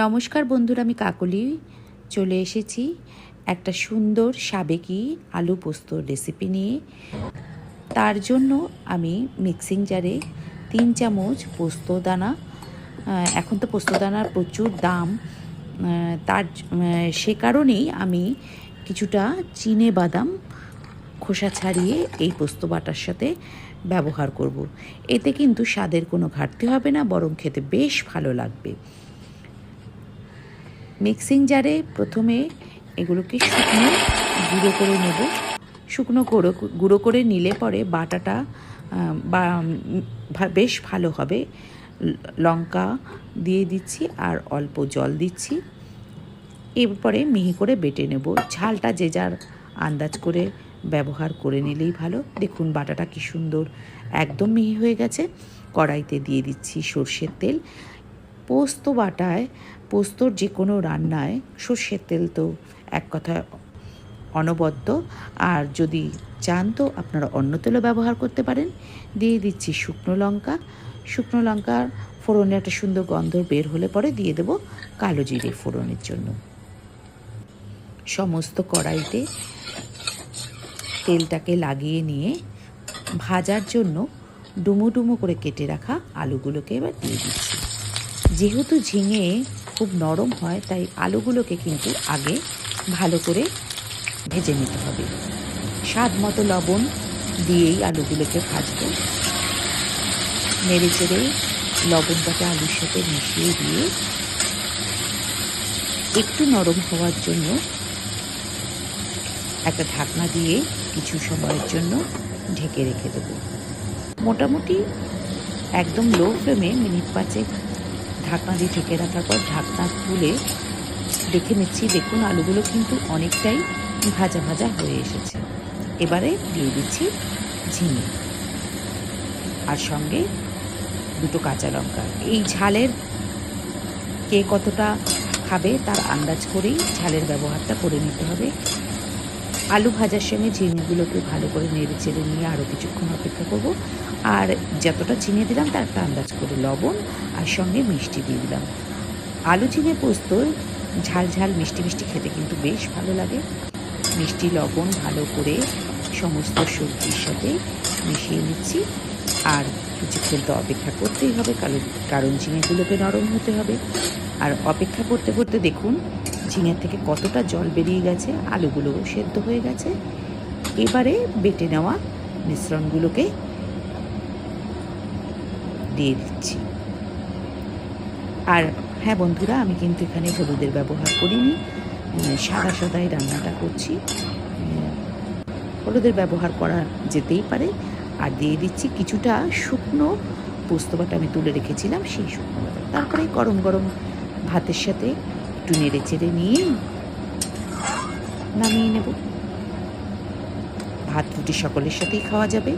নমস্কার বন্ধুরা, আমি কাকলি। চলে এসেছি একটা সুন্দর সাবেকি আলু পোস্তর রেসিপি নিয়ে। তার জন্য আমি মিক্সিং জারে তিন চামচ পোস্ত দানা এখন তো পোস্ত দানার প্রচুর দাম। তার সে কারণেই আমি কিছুটা চিনে বাদাম খোসা ছাড়িয়ে এই পোস্ত বাটার সাথে ব্যবহার করব। এতে কিন্তু স্বাদের কোনো ঘাটতি হবে না, বরং খেতে বেশ ভালো লাগবে। মিক্সিং জারে প্রথমে এগুলোকে শুকনো গুঁড়ো করে নেব। শুকনো গুঁড়ো গুঁড়ো করে নিলে পরে বাটাটা বা বেশ ভালো হবে। লঙ্কা দিয়ে দিচ্ছি আর অল্প জল দিচ্ছি। এরপরে মিহি করে বেটে নেব। ঝালটা যে যার আন্দাজ করে ব্যবহার করে নিলেই ভালো। দেখুন বাটাটা কি সুন্দর, একদম মিহি হয়ে গেছে। কড়াইতে দিয়ে দিচ্ছি সর্ষের তেল। পোস্ত বাটায়, পোস্তর যে কোনো রান্নায় সর্ষের তেল তো এক কথা অনবদ্য। আর যদি চান তো আপনারা অন্য তেলও ব্যবহার করতে পারেন। দিয়ে দিচ্ছি শুকনো লঙ্কা। শুকনো লঙ্কার ফোড়নে একটা সুন্দর গন্ধ বের হলে পরে দিয়ে দেবো কালো জিরে ফোড়নের জন্য। সমস্ত কড়াইতে তেলটাকে লাগিয়ে নিয়ে ভাজার জন্য ডুমো ডুমো করে কেটে রাখা আলুগুলোকে এবার দিয়ে দিচ্ছি। যেহেতু ঝিঙে খুব নরম হয়, তাই আলুগুলোকে কিন্তু আগে ভালো করে ভেজে নিতে হবে। স্বাদ মতো লবণ দিয়েই আলুগুলোকে ভাজবো। নেড়ে চেড়ে লবণটাকে আলুর সাথে মিশিয়ে দিয়ে একটু নরম হওয়ার জন্য একটা ঢাকনা দিয়ে কিছু সময়ের জন্য ঢেকে রেখে দেবো। মোটামুটি একদম লো ফ্লেমে মিনিট পাঁচেক ঢাকনা দিয়ে ঢেকে রাখার পর ঢাকনা তুলে দেখে নিচ্ছি, দেখুন আলুগুলো কিন্তু অনেকটাই ভাজা ভাজা হয়ে এসেছে। এবারে দিয়ে দিচ্ছি ঝিঙে আর সঙ্গে দুটো কাঁচা লঙ্কা। এই ঝালের কে কতটা খাবে তার আন্দাজ করেই ঝালের ব্যবহারটা করে নিতে হবে। আলু ভাজার সঙ্গে ঝিঙেগুলোকে ভালো করে নেড়ে চেড়ে নিয়ে আরও কিছুক্ষণ অপেক্ষা করব। আর যতটা ঝিঙে দিলাম তার একটা আন্দাজ করে লবণ আর সঙ্গে মিষ্টি দিয়ে দিলাম। আলু ঝিঙে পোস্ত, ঝাল ঝাল মিষ্টি মিষ্টি খেতে কিন্তু বেশ ভালো লাগে। মিষ্টি, লবণ ভালো করে সমস্ত সবজির সাথে মিশিয়ে নিচ্ছি। আর কিছুক্ষণ তো অপেক্ষা করতেই হবে, কারণ কারণ ঝিঙেগুলোকে নরম হতে হবে। আর অপেক্ষা করতে করতে দেখুন ঝিঙের থেকে কতটা জল বেরিয়ে গেছে, আলুগুলোও সেদ্ধ হয়ে গেছে। এবারে বেটে নেওয়া মিশ্রণগুলোকে দিয়ে দিচ্ছি। আর হ্যাঁ বন্ধুরা, আমি কিন্তু এখানে হলুদের ব্যবহার করিনি। সাদা সাদাই রান্নাটা করছি। হলুদের ব্যবহার করা যেতেই পারে। আর দিয়ে দিচ্ছি কিছুটা শুকনো পোস্ত বাটা আমি তুলে রেখেছিলাম, সেই শুকনো তারপরে গরম গরম ভাতের সাথে একটু নেড়ে চেড়ে নিয়ে নামিয়ে নেব। ভাত রুটি সকলের সাথেই খাওয়া যাবে।